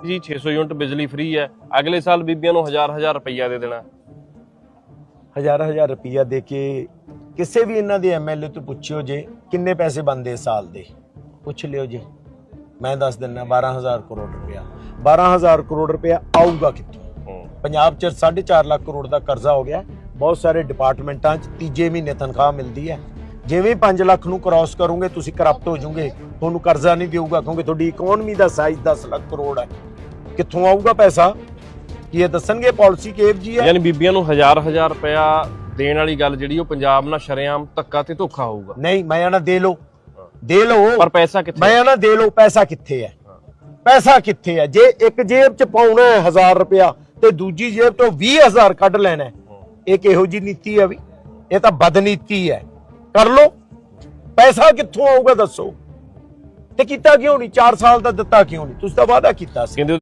ਜੀ 600 ਯੂਨਿਟ ਬਿਜਲੀ ਫ੍ਰੀ ਹੈ। ਅਗਲੇ ਸਾਲ ਬੀਬੀਆਂ ਨੂੰ ਹਜ਼ਾਰ ਹਜ਼ਾਰ ਰੁਪਈਆ ਦੇ ਦੇਣਾ। ਹਜ਼ਾਰ ਹਜ਼ਾਰ ਰੁਪਈਆ ਦੇ ਕੇ ਕਿਸੇ ਵੀ ਇਹਨਾਂ ਦੇ ਐਮਐਲਏ ਤੋਂ ਪੁੱਛਿਓ ਜੇ ਕਿੰਨੇ ਪੈਸੇ ਬਣਦੇ ਸਾਲ ਦੇ। ਪੁੱਛ ਲਿਓ ਜੀ। ਮੈਂ ਦੱਸ ਦਿੰਦਾ 12000 ਕਰੋੜ ਰੁਪਇਆ 12000 ਕਰੋੜ ਰੁਪਇਆ ਆਊਗਾ ਕਿੱਥੋਂ। ਪੰਜਾਬ 'ਚ 4.5 ਲੱਖ ਕਰੋੜ ਦਾ ਕਰਜ਼ਾ ਹੋ ਗਿਆ। ਬਹੁਤ ਸਾਰੇ ਡਿਪਾਰਟਮੈਂਟਾਂ 'ਚ ਤੀਜੇ ਮਹੀਨੇ ਤਨਖਾਹ ਮਿਲਦੀ ਹੈ। ਜਿਵੇਂ 5 ਲੱਖ ਨੂੰ ਕ੍ਰਾਸ ਕਰੋਗੇ ਤੁਸੀਂ ਕਰਪਟ ਹੋ ਜਾਓਗੇ ਤੁਹਾਨੂੰ ਕਰਜ਼ਾ ਨਹੀਂ ਦੇਊਗਾ ਕਿਉਂਕਿ ਤੁਹਾਡੀ ਇਕਨੋਮੀ ਦਾ ਸਾਈਜ਼ 10 ਲੱਖ ਕਰੋੜ ਹੈ। ਕਿੱਥੋਂ ਆਊਗਾ ਪੈਸਾ? ਕੀ ਇਹ ਦੱਸਣਗੇ? ਪਾਲਿਸੀ ਕਿਹੋ ਜੀ ਹੈ। ਯਾਨੀ ਬੀਬੀਆਂ ਨੂੰ ਹਜ਼ਾਰ ਹਜ਼ਾਰ ਰੁਪਇਆ ਦੇਣ ਵਾਲੀ ਗੱਲ ਜਿਹੜੀ ਉਹ ਪੰਜਾਬ ਨਾਲ ਸ਼ਰੇਆਮ ਧੱਕਾ ਤੇ ਧੋਖਾ ਹੋਊਗਾ। ਨਹੀਂ ਮੈਂ ਨਾ ਦੇ ਲੋ ਦੇ ਲੋ ਪਰ ਪੈਸਾ ਕਿੱਥੇ ਮੈਂ ਨਾ ਦੇ ਲੋ ਪੈਸਾ ਕਿੱਥੇ ਹੈ? ਪੈਸਾ ਕਿੱਥੇ ਹੈ? ਜੇ ਇੱਕ ਜੇਬ 'ਚ ਪਾਉਣਾ ਹੈ 1000 ਰੁਪਇਆ ਤੇ ਦੂਜੀ ਜੇਬ ਤੋਂ 20000 ਕੱਢ ਲੈਣਾ ਹੈ। ਇਹ ਕਿਹੋ ਜੀ ਨੀਤੀ ਹੈ ਵੀ? ਇਹ ਤਾਂ ਬਦਨੀਤੀ ਹੈ। ਕਰ ਲੋ ਪੈਸਾ ਕਿੱਥੋਂ ਆਊਗਾ ਦੱਸੋ? ਤੇ ਕੀਤਾ ਕਿਉਂ ਨਹੀਂ? 4 ਸਾਲ ਦਾ ਦਿੱਤਾ ਕਿਉਂ ਨਹੀਂ? ਤੁਸੀਂ ਤਾਂ ਵਾਅਦਾ ਕੀਤਾ ਸੀ। ਕਹਿੰਦੇ